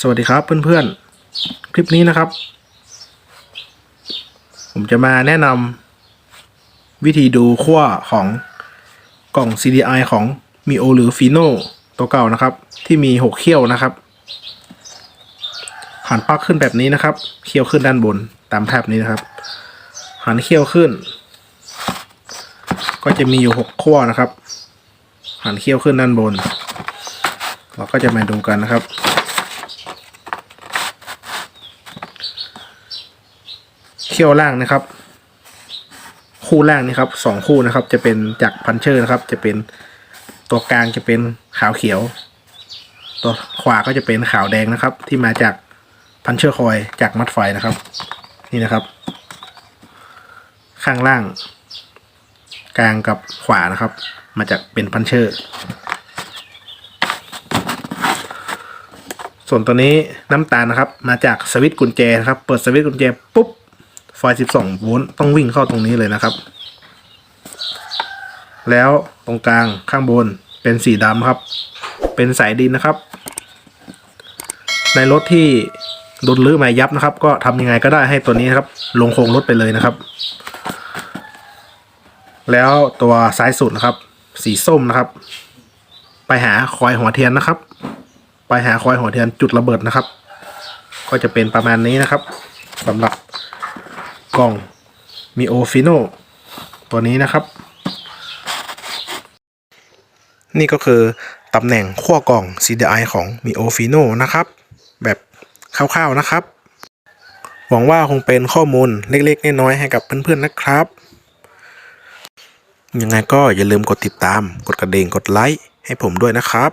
สวัสดีครับเพื่อนๆ คลิปนี้นะครับ ผมจะมาแนะนำวิธีดูขั้วของกล่อง CDI ของ Mio หรือ Fino ตัวเก่านะครับ ที่มี6เขี้ยวนะครับหันปลั๊กขึ้นแบบนี้นะครับเขี้ยวขึ้นด้านบนตามแถบนี้นะครับ หันเขี้ยวขึ้น ก็จะมีอยู่6ขั้วนะครับ หันเขี้ยวขึ้นด้านบน เราก็จะมาดูกันนะครับ เขี้ยวล่างนะครับ คู่ล่างนี่ครับสองคู่นะครับ จะเป็นจากพันเชอร์นะครับ จะเป็นตัวกลางจะเป็นขาวเขียว ตัวขวาก็จะเป็นขาวแดงนะครับ ที่มาจากพันเชอร์คอยจากมัดไฟนะครับ นี่นะครับ ข้างล่าง กลางกับขวานะครับ มาจากเป็นพันเชอร์ ส่วนตัวนี้น้ำตาลนะครับ มาจากสวิตช์กุญแจนะครับ เปิดสวิตช์กุญแจปุ๊บไฟ 12 โวลต์ต้องวิ่งเข้าตรงนี้เลยนะครับ แล้วตรงกลางข้างบนเป็นสีดำครับ เป็นสายดินนะครับ ในรถที่โดนลื้อมายับนะครับ ก็ทำยังไงก็ได้ให้ตัวนี้นครับ ลงโครงรถไปเลยนะครับ แล้วตัวซ้ายสุดนะครับ สีส้มนะครับ ไปหาคอยหัวเทียนนะครับ ไปหาคอยหัวเทียนจุดระเบิดนะครับ ก็จะเป็นประมาณนี้นะครับสำหรับกล่องมีโอฟิโนตัวนี้นะครับ นี่ก็คือตำแหน่งขั้วกล่อง CDI ของ m i o f i n o นะครับ แบบคร่าวๆนะครับ หวังว่าคงเป็นข้อมูลเล็กๆน้อยๆให้กับเพื่อนๆนะครับยังไงก็อย่าลืมกดติดตาม กดกระดิ่ง กดไลค์ให้ผมด้วยนะครับ